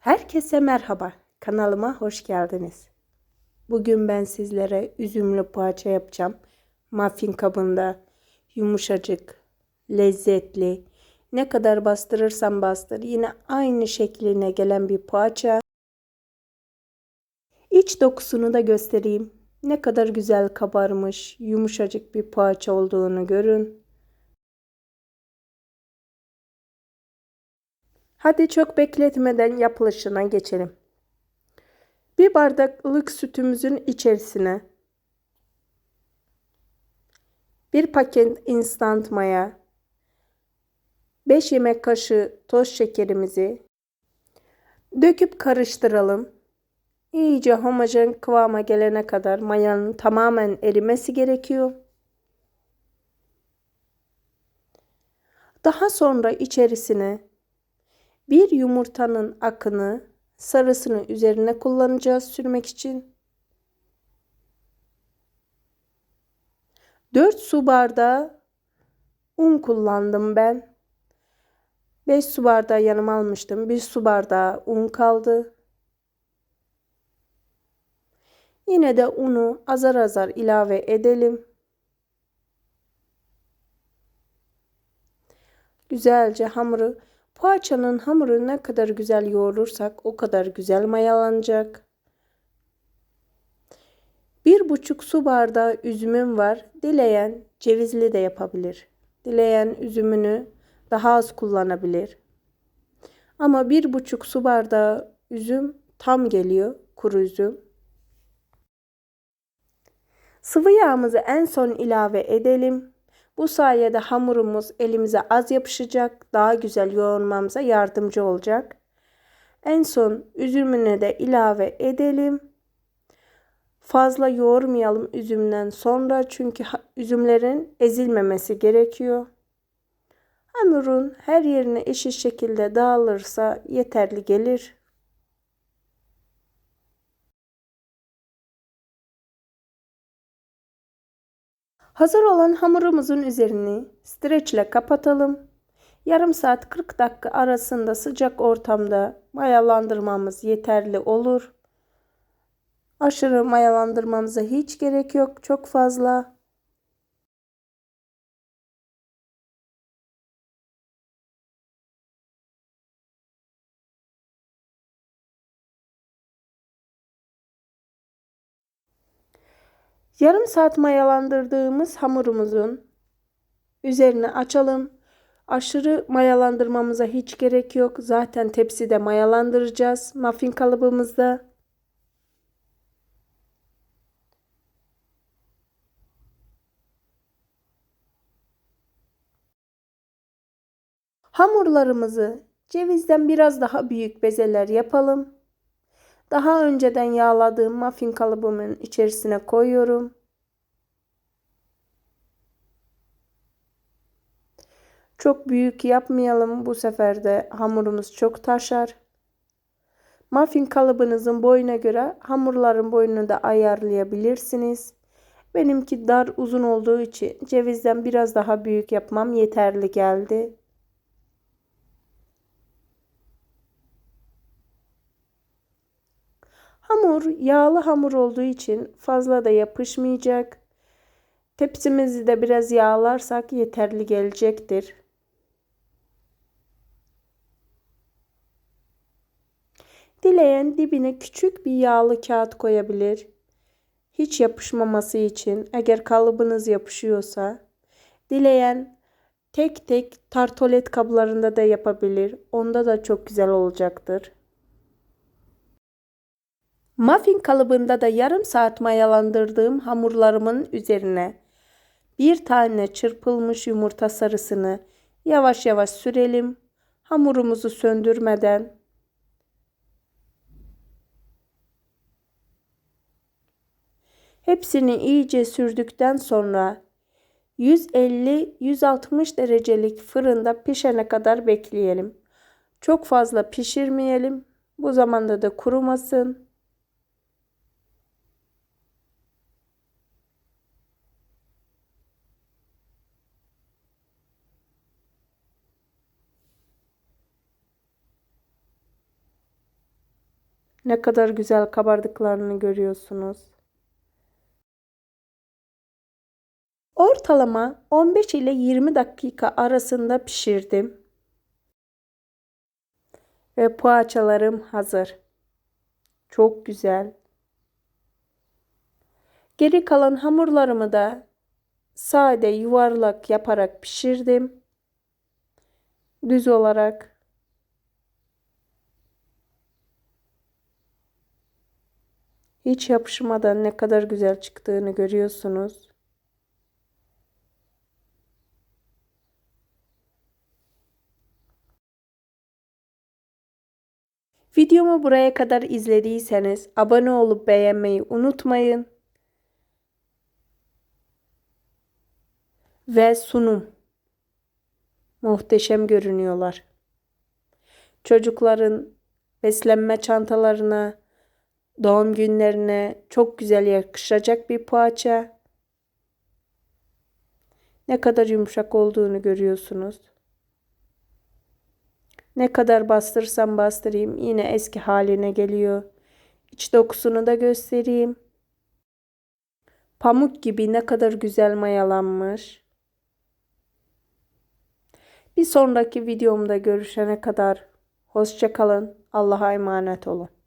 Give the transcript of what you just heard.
Herkese merhaba. Kanalıma hoş geldiniz. Bugün ben sizlere üzümlü poğaça yapacağım. Muffin kabında yumuşacık, lezzetli. Ne kadar bastırırsan bastır yine aynı şekline gelen bir poğaça. İç dokusunu da göstereyim. Ne kadar güzel kabarmış, yumuşacık bir poğaça olduğunu görün. Hadi çok bekletmeden yapılışına geçelim. Bir bardaklık sütümüzün içerisine bir paket instant maya, 5 yemek kaşığı toz şekerimizi döküp karıştıralım. İyice homojen kıvama gelene kadar mayanın tamamen erimesi gerekiyor. Daha sonra içerisine bir yumurtanın akını sarısını üzerine kullanacağız sürmek için. 4 su bardağı un kullandım ben. 5 su bardağı yanıma almıştım. 1 su bardağı un kaldı. Yine de unu azar azar ilave edelim. Güzelce hamuru Poğaçanın hamuru ne kadar güzel yoğurursak o kadar güzel mayalanacak. Bir buçuk su bardağı üzümüm var. Dileyen cevizli de yapabilir. Dileyen üzümünü daha az kullanabilir. Ama bir buçuk su bardağı üzüm tam geliyor. Kuru üzüm. Sıvı yağımızı en son ilave edelim. Bu sayede hamurumuz elimize az yapışacak, daha güzel yoğurmamıza yardımcı olacak. En son üzümüne de ilave edelim. Fazla yoğurmayalım üzümden sonra çünkü üzümlerin ezilmemesi gerekiyor. Hamurun her yerine eşit şekilde dağılırsa yeterli gelir. Hazır olan hamurumuzun üzerini streç ile kapatalım. Yarım saat 40 dakika arasında sıcak ortamda mayalandırmamız yeterli olur. Aşırı mayalandırmamıza hiç gerek yok. Çok fazla. Yarım saat mayalandırdığımız hamurumuzun üzerine açalım. Aşırı mayalandırmamıza hiç gerek yok. Zaten tepside mayalandıracağız muffin kalıbımızda. Hamurlarımızı cevizden biraz daha büyük bezeler yapalım. Daha önceden yağladığım muffin kalıbımın içerisine koyuyorum. Çok büyük yapmayalım bu sefer de hamurumuz çok taşar. Muffin kalıbınızın boyuna göre hamurların boyunu da ayarlayabilirsiniz. Benimki dar uzun olduğu için cevizden biraz daha büyük yapmam yeterli geldi. Hamur yağlı hamur olduğu için fazla da yapışmayacak. Tepsimizi de biraz yağlarsak yeterli gelecektir. Dileyen dibine küçük bir yağlı kağıt koyabilir. Hiç yapışmaması için eğer kalıbınız yapışıyorsa. Dileyen tek tek tartolet kablarında da yapabilir. Onda da çok güzel olacaktır. Muffin kalıbında da yarım saat mayalandırdığım hamurlarımın üzerine bir tane çırpılmış yumurta sarısını yavaş yavaş sürelim. Hamurumuzu söndürmeden Hepsini iyice sürdükten sonra 150-160 derecelik fırında pişene kadar bekleyelim. Çok fazla pişirmeyelim. Bu zamanda da kurumasın. Ne kadar güzel kabardıklarını görüyorsunuz. Ortalama 15 ile 20 dakika arasında pişirdim. Ve poğaçalarım hazır. Çok güzel. Geri kalan hamurlarımı da sade yuvarlak yaparak pişirdim. Düz olarak. Hiç yapışmadan ne kadar güzel çıktığını görüyorsunuz. Videomu buraya kadar izlediyseniz abone olup beğenmeyi unutmayın. Ve sunum. Muhteşem görünüyorlar. Çocukların beslenme çantalarına, doğum günlerine çok güzel yakışacak bir poğaça. Ne kadar yumuşak olduğunu görüyorsunuz. Ne kadar bastırsam bastırayım yine eski haline geliyor. İç dokusunu da göstereyim. Pamuk gibi ne kadar güzel mayalanmış. Bir sonraki videomda görüşene kadar hoşça kalın. Allah'a emanet olun.